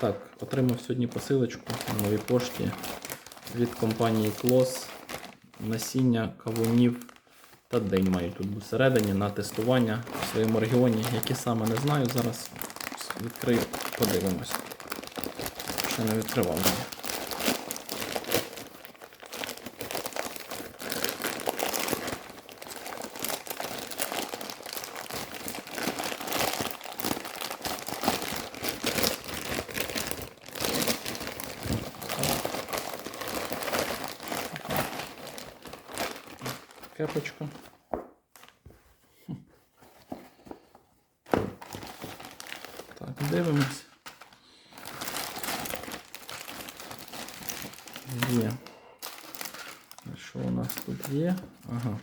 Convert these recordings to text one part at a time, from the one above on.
Так, отримав сьогодні посилочку на новій пошті від компанії Клос. Насіння кавунів та день мають тут всередині на тестування в своєму регіоні. Які саме не знаю. Зараз відкрию, подивимось. Ще не відкривав. Кепочка. Так, дивимось. Є. Що у нас тут є? Ага.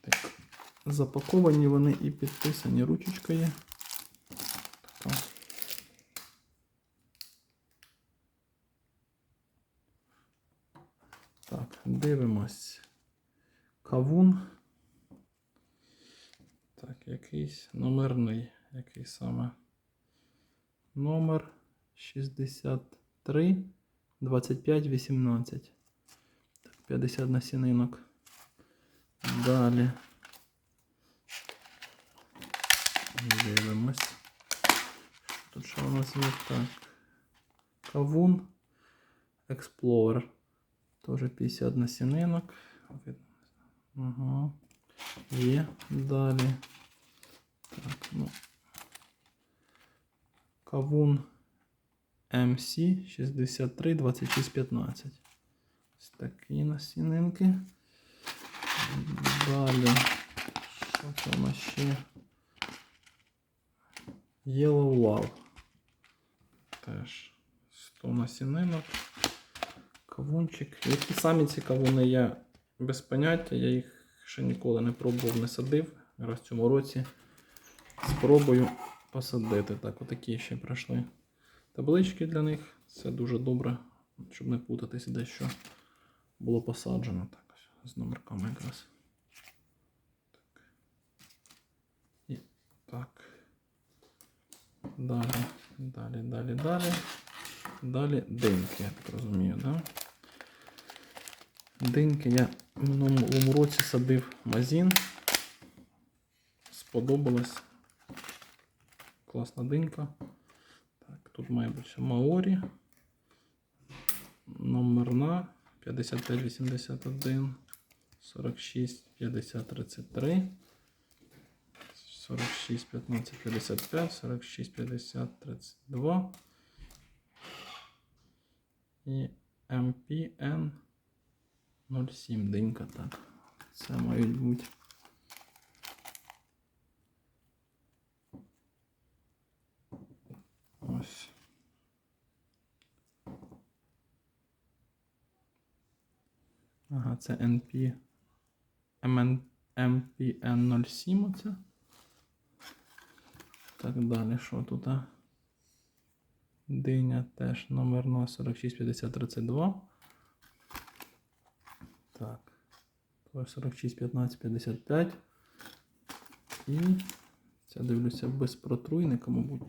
Так. Запаковані вони і підписані ручечка Так, дивимось. Кавун. Так, якийсь номерний, який саме. Номер 63 25 18. Так, 50 насінинок. Далі. Дивимось. Тут що у нас є? Так. Кавун. Explorer. Тоже 50 насінинок. Ага. Є. Далі. Так, ну. Кавун MC 63 26 15. Ось такі насінинки. Далі. Що нас ще? Yellow Love. Теж 100 насінинок. Кавунчик. Які самі ці кавуни я без поняття, я їх ще ніколи не пробував, не садив. Раз в цьому році спробую посадити. Так, отакі ще пройшли таблички для них. Це дуже добре, щоб не путатись, де що було посаджено. Так, з номерками якраз. Так. І так. Далі, далі, далі, далі. Далі диньки, я так розумію, да? Диньки я в минулому році садив мазін. Сподобалось. Класна динька. Так, тут має бути ще Маорі. Номерна 5581 46 50 33 46 15 55 46 50 32 і MPN 07 динька, так. Це мають бути. Ось. Ага, це NP MN, MPN 07 оце. Так далі, що тут? Диня теж номерна 465032. Так. То 46 15 55. І це дивлюся без протруйника, мабуть.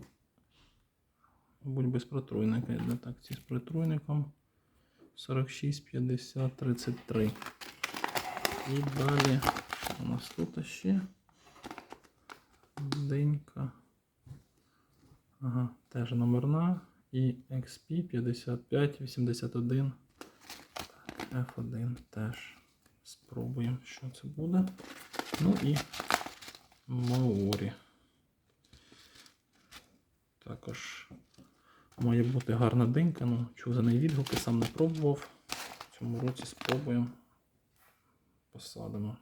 Мабуть, без протруйника. Я так, ці з протруйником. 46 50 33. І далі у нас тут ще денька. Ага, теж номерна. І XP 5581. Так, F1 теж. Спробуємо, що це буде. Ну і Маорі. Також має бути гарна денька, ну чув за неї відгуки, сам не пробував. В цьому році спробуємо. Посадимо.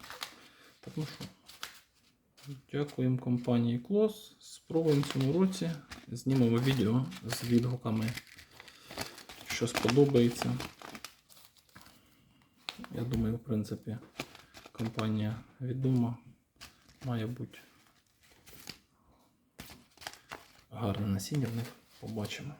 Так, ну що. Дякуємо компанії Клос. Спробуємо в цьому році. Знімемо відео з відгуками, що сподобається. Я думаю, в принципі, компанія відома. Має бути гарне насіння в них. Побачимо.